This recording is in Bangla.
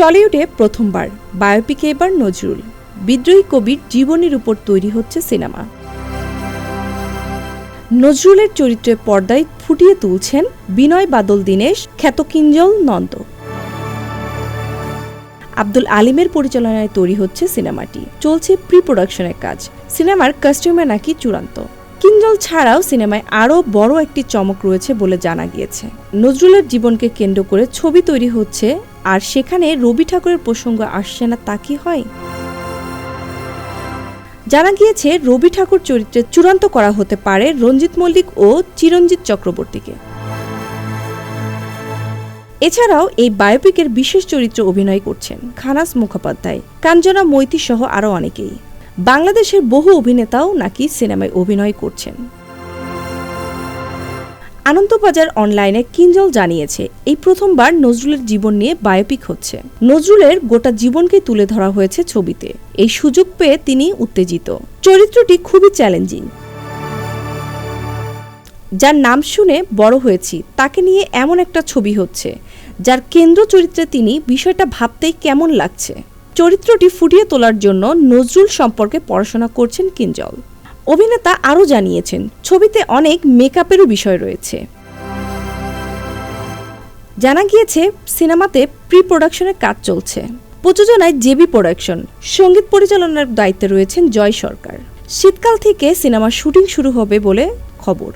টলিউডে প্রথমবার, বায়োপিকে এবার নজরুল। বিদ্রোহী কবির জীবনীর উপর তৈরি হচ্ছে সিনেমা। নজরুলের চরিত্রে পর্দায় ফুটিয়ে তুলছেন বিনয় বাদল দীনেশ, খ্যাত কিঞ্জল নন্দ। আব্দুল আলিমের পরিচালনায় তৈরি হচ্ছে সিনেমাটি। চলছে প্রি প্রোডাকশনের কাজ। সিনেমার কাস্টিউমে নাকি চূড়ান্ত। কিঞ্জল ছাড়াও সিনেমায় আরও বড় একটি চমক রয়েছে বলে জানা গিয়েছে। নজরুলের জীবনকে কেন্দ্র করে ছবি তৈরি হচ্ছে আর সেখানে রবি ঠাকুরের প্রসঙ্গ আসছে না তা কি হয়? জানা গিয়েছে, রবি ঠাকুর চরিত্রে চূড়ান্ত করা হতে পারে রঞ্জিত মল্লিক ও চিরঞ্জিত চক্রবর্তীকে। এছাড়াও এই বায়োপিকের বিশেষ চরিত্রে অভিনয় করছেন খানাস মুখোপাধ্যায় কাঞ্জনা মৈতি সহ আরও অনেকেই। বাংলাদেশের বহু অভিনেতাও নাকি সিনেমায় অভিনয় করছেন। আনন্দবাজার অনলাইনে কিঞ্জল জানিয়েছে, এই প্রথমবার নজরুলের জীবন নিয়ে বায়োপিক হচ্ছে। নজরুলের গোটা জীবনকে তুলে ধরা হয়েছে ছবিতে। এই সুযোগ পেয়ে তিনি উত্তেজিত। চরিত্রটি খুবই চ্যালেঞ্জিং। যার নাম শুনে বড় হয়েছি, তাকে নিয়ে এমন একটা ছবি হচ্ছে, যার কেন্দ্র চরিত্রে তিনি বিষয়টা ভাবতেই কেমন লাগছে। চরিত্রটি ফুটিয়ে তোলার জন্য নজরুল সম্পর্কে পড়াশোনা করছেন কিঞ্জল। অভিনেতা আরও জানিয়েছেন, ছবিতে অনেক মেকআপেরও বিষয় রয়েছে। জানা গিয়েছে, সিনেমাতে প্রি প্রোডাকশনের কাজ চলছে। প্রযোজনায় জেবি প্রোডাকশন, সংগীত পরিচালনার দায়িত্বে রয়েছেন জয় সরকার। শীতকাল থেকে সিনেমার শুটিং শুরু হবে বলে খবর।